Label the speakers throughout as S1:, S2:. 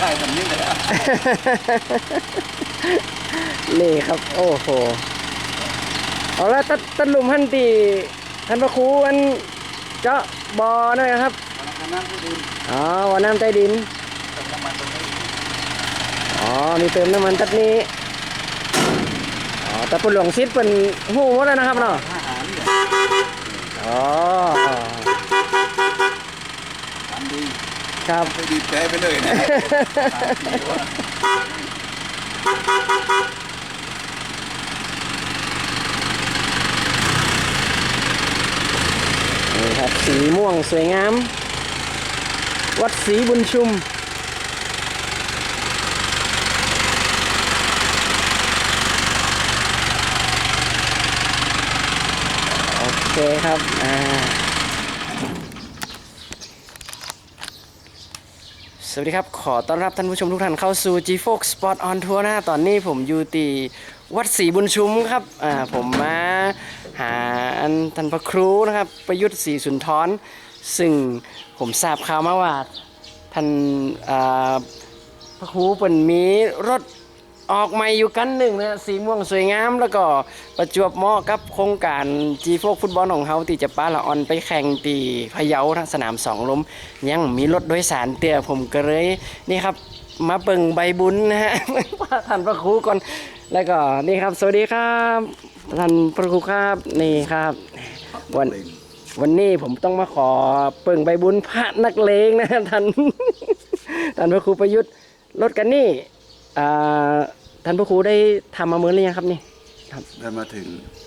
S1: ได้แบบนี้เลยอะ
S2: นี่ครับ โอ้โหเอาละตัดตัดลุมหันตีท่านพระครูอันเจาะบอหน่อยครับ
S1: พนักงานผู้ดิน
S2: อ๋อว่าน้ำใต้ดิน
S1: เติมน้ำมันตรงนี้
S2: อ๋อมีเติมน้ำมันตัดนี้อ๋อต่ปุ่นหลวงซิดเป็นหูหมดแล้วนะครับเนาะ
S1: อาหารเนี่ย
S2: อ๋อ
S1: ทำดี
S2: ครับ
S1: ไปดีแปรไปเลยนะตามที่ว่า
S2: นี่ครับสีม่วงสวยงาม วัดศรีบุญชุมโอเคครับ อ่า สวัสดีครับ ขอต้อนรับท่านผู้ชมทุกท่านเข้าสู่ G Fox Spot on Tour นะตอนนี้ผมอยู่ที่วัดศรีบุญชุมครับอ่าผมมาหาท่านพระครูนะครับ ประยุทธ์ศรีสุนทรซึ่งผมทราบข่าวมาว่าท่านอ่าพระครูเป็นมีรถ ออกใหม่อยู่กันหนึ่งนะสีม่วงสวยงาม แล้วก็ประจวบเหมาะกับโครงการ G Fox ฟุตบอลของเขาที่จะป้าละออนไปแข่งตีพะเยานะสนามสองลมยังมีรถโดยสารเตี้ยผมก็เลยนี่ครับมาเบิ่งใบบุญนะฮะท่านพระครูก่อนแล้วก็นี่ครับ สวัสดีครับท่านพระครูครับนี่ครับวันวันนี้ผมต้องมาขอเปิ่งใบบุญพระนักเลงนะท่านท่านพระครูประยุทธ์รถกันนี่อ่า ท่านพระครูได้ทำมาเมื่อหรือยังครับนี่
S1: ได้มาถึง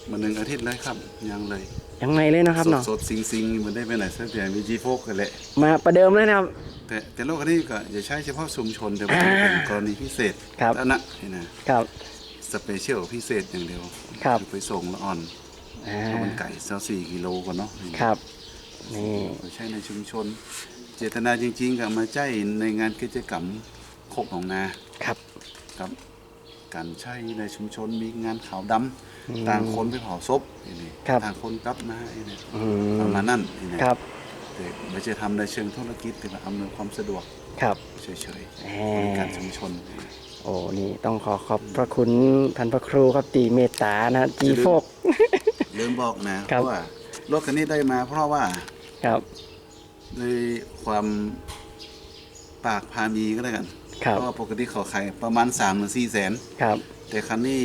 S1: มาหนึ่งอาทิตย์เลยครับ ยังเลย
S2: ยังไงเลยนะครับเนาะ
S1: สดๆซิงซิงๆมันได้ไปไหนสักแต่มีจีโฟกกันแหละ
S2: มาประเดิมเลยนะครับ
S1: แต่แต่โลกอันนี้ก็อย่าใช้เฉพาะชุมชนแต่ว่าเป็นกรณีพิเศษ
S2: ครับ
S1: แล้วนะนี่นะครับ สเปเชียลพิเศษอย่างเดียว
S2: ครับ
S1: อไปส่งละอ่อน
S2: อ่า
S1: ข้าวมันไก่เซาสี่กิโลก่อนเนาะ
S2: ครับ นี่
S1: ไปใช้ในชุมชน เจตนาจริงๆก็มาใช้ในงานกิจกรรมโคกหนองนา
S2: ครับ
S1: ครับ การใช้ในชุมชนมีงานขาวดำต่างคนไปเผาศพนี่
S2: ครับ
S1: ต่างคนกลับมานี่
S2: อื
S1: ประ
S2: ม
S1: มาณนั้นนี่
S2: ครับ
S1: แต่ไม่ใช่ทำในเชิงธุรกิจแต่ว่าอำนวยความสะดวก
S2: ครับ
S1: เฉย
S2: แห
S1: ๆใน
S2: ม
S1: การชุมชน
S2: โอ้นี่ต้องขอขอบพระคุณท่านพระครูครับตีเมตตานะจีโฟก
S1: ลืมบอกนะครับว่ารถคันนี้ได้มาเพราะว่า
S2: ครับ
S1: ด้วยความปากพามีก็ได้กัน
S2: ครับ
S1: เพราะว่าปกติเขาขายประมาณ3ามถึงสี่แสน
S2: ครับ
S1: แต่คันนี้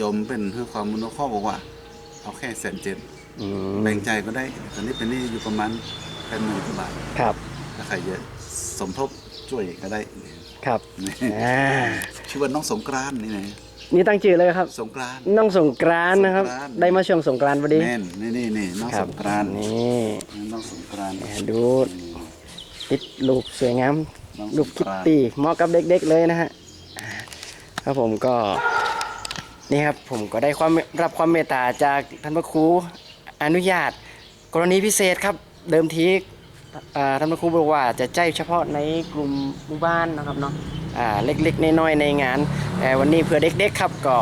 S1: ยมเป็นเพื่อความมโนข้อบอกว่า เอาแค่แสนเจ็ด
S2: อืม
S1: แบ่งใจก็ได้คันนี้เป็นหนี่อยู่ประมาณแปดหมื่นกว่าบาท
S2: ครับ
S1: ถ้าใครจะสมทบช่วยก็ได้
S2: ครับ
S1: นี่
S2: อ่า
S1: ชื่อว่าน้องสงกรานต์นี่ไง
S2: นี่ตั้งชื่อเลยครับ
S1: สงกรานต์
S2: น้องสงกรานต์นะครับ
S1: สงกรานต์
S2: ได้มาช่วงสงกรานต์พอดี
S1: แม่นนี่นี่นี่น้อง
S2: ค
S1: ส
S2: รับ
S1: งกรานต์
S2: นี่
S1: น้องสงกรานต์
S2: แหมดู ติดรูปสวยงาม
S1: น้อง
S2: รูป
S1: สง
S2: คิต
S1: กรานต์
S2: ตี้เหมาะกับเด็กๆเลยนะฮะอ่าครับผมก็นี่ครับผมก็ได้ความรับความเมตตาจากท่านพระครูอนุญาต กรณีพิเศษครับเดิมทีอ่าท่านพระครูบอกว่าจะใจเฉพาะในกลุ่มหมู่บ้านนะครับเนาะอ่าเล็กๆน้อยๆในงานแต่วันนี้เพื่อเด็กๆครับก็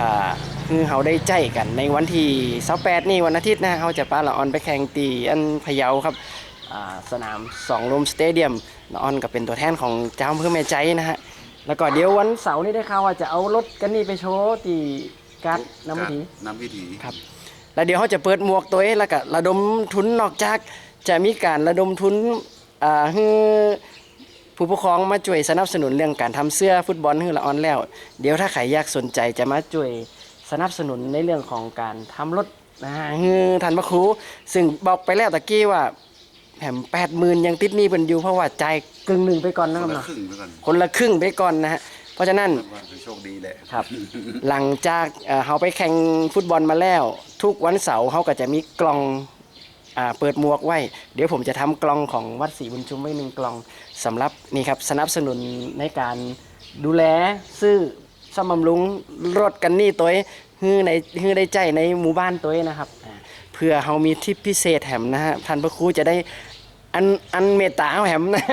S2: อ่าคือเขาได้ใจกันในวันที่28นี่วันอาทิตย์นะเขาจะปาละออนไปแข่งตีอันพะเยาครับอ่า สนามสองลมสเตเดียมละออนก็เป็นตัวแทนของเจ้าอำเภอแม่ใจนะฮะแล้วก็เดี๋ยววันเสาร์นี้ได้ข่าวว่าจะเอารถกันนี่ไปโชว์ที่การ์ดน้ำมันถี
S1: น้ำวิถี
S2: ครับแล้วเดี๋ยวเขาจะเปิดหมวกตัวเองแล้วก็ระดมทุนนอกจากจะมีการระดมทุนอ่าให้ผู้ปกครองมาช่วยสนับสนุนเรื่องการทำเสื้อฟุตบอลให้ละออนแล้ว เดี๋ยวถ้าใครอยากสนใจจะมาช่วยสนับสนุนในเรื่องของการทำรถนะฮะให้ทันพระครู ซึ่งบอกไปแล้วตะกี้ว่า แผมแปดหมื่นยังติดหนี้เป็นอยู่เพราะว่าจ่ายกึ่งหนึ่งไปก่อน
S1: ค
S2: นะ
S1: น
S2: ครับ
S1: ละ
S2: เนาะ
S1: ครึ่งไปก่อน
S2: คนละครึ่งไปก่อนนะฮะเพราะฉะนั้น
S1: ว่าคือโชคดีแหละ
S2: ครับ หลังจากเอ่อเขาไปแข่งฟุตบอลมาแล้ว ทุกวันเสาร์เขาก็จะมีกล่องอ่าเปิดหมวกไว้ เดี๋ยวผมจะทำกล่องของวัดศรีบุญชุมไว้หนึ่งกล่องสำหรับนี่ครับสนับสนุนในการดูแลซื้อซ่อมบำรุงรถกันนี่ตัวเองฮือในฮือได้ใจในหมู่บ้านตัวเองนะครับอ่าเพื่อเขามีทิปพิเศษแถมนะฮะท่านพระครูจะได้อันอันเมตตาเอาแถมนะ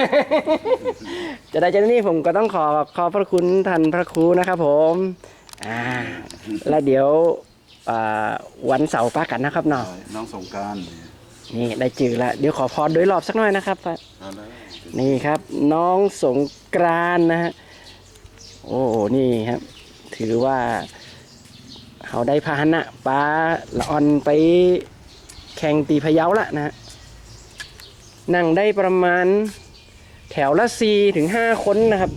S2: จะได้เจานี่ผมก็ต้องขอขอบพระคุณท่านพระครูนะครับผมอ่าแล้วเดี๋ยวอ่าวันเสาร์ป้ากันนะครับเนาะ
S1: น้องสงกราร
S2: นี่ได้จือละเดี๋ยวขอพรโดยรอบสักหน่อยนะครับ
S1: เอาเลย
S2: นี่ครับ น้องสงกรานต์นะฮะโอ้นี่ครับ ถือว่าเขาได้พาหนะปลาละออนไป แข่งตีพะเยาละนะฮะนั่งได้ประมาณแถวละสี่ถึงห้าคนนะครับ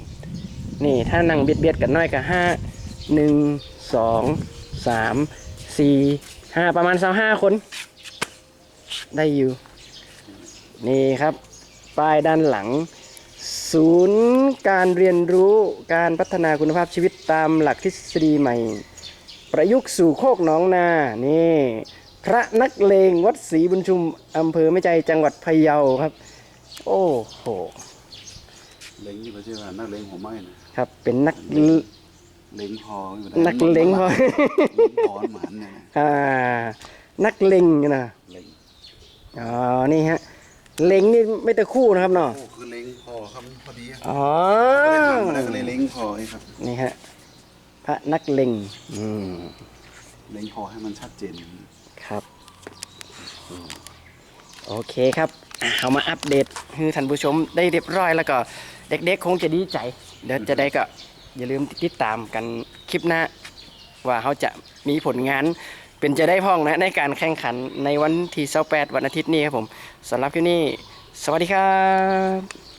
S2: นี่ถ้านั่งเบียดเบียดกันน้อยก็ห้าหนึ่งสองสามสี่ห้าประมาณสามห้าคน ได้อยู่ นี่ครับ ป้ายด้านหลัง ศูนย์การเรียนรู้การพัฒนาคุณภาพชีวิตตามหลักทฤษฎีใหม่ ประยุกต์สู่โคกหนองนา นี่ พระนักเลงวัดศรีบุญชุมอำเภอแม่ใจจังหวัดพะเยาครับ โอ้โห
S1: เล้งที่เขาชื่อว่านักเล้งหัวไม้นะครับ
S2: เป็นนัก
S1: เล้งพออยู่ได้
S2: นักเล้งพอ
S1: เล้งพอหมันเนี่ยนะ
S2: อ่านักเลงนะ
S1: เล้ง
S2: อ๋อนี่ฮะเลงนี่ไม่แต่คู่นะครับเนาะ
S1: โอ้คือเล้งพอครับพอดีอะ
S2: อ๋อ
S1: ไม่ได้ทำอะไรก็เลยเล้งพอไอ้ครับ
S2: นี่ฮะพระนักเลงอืม
S1: เล้งพอให้มันชัดเจน
S2: ครับโอเคครับเอามาอัปเดตให้ท่านผู้ชมได้เรียบร้อยแล้วก็เด็กๆ คงจะดีใจ เดี๋ยวจะได้ก็อย่าลืมติดตามกันคลิปหน้า ว่าเขาจะมีผลงานเป็นจะได้พ้องนะในการแข่งขันในวันที่28วันอาทิตย์นี้ครับผมสำหรับคลิปนี้ สวัสดีครับ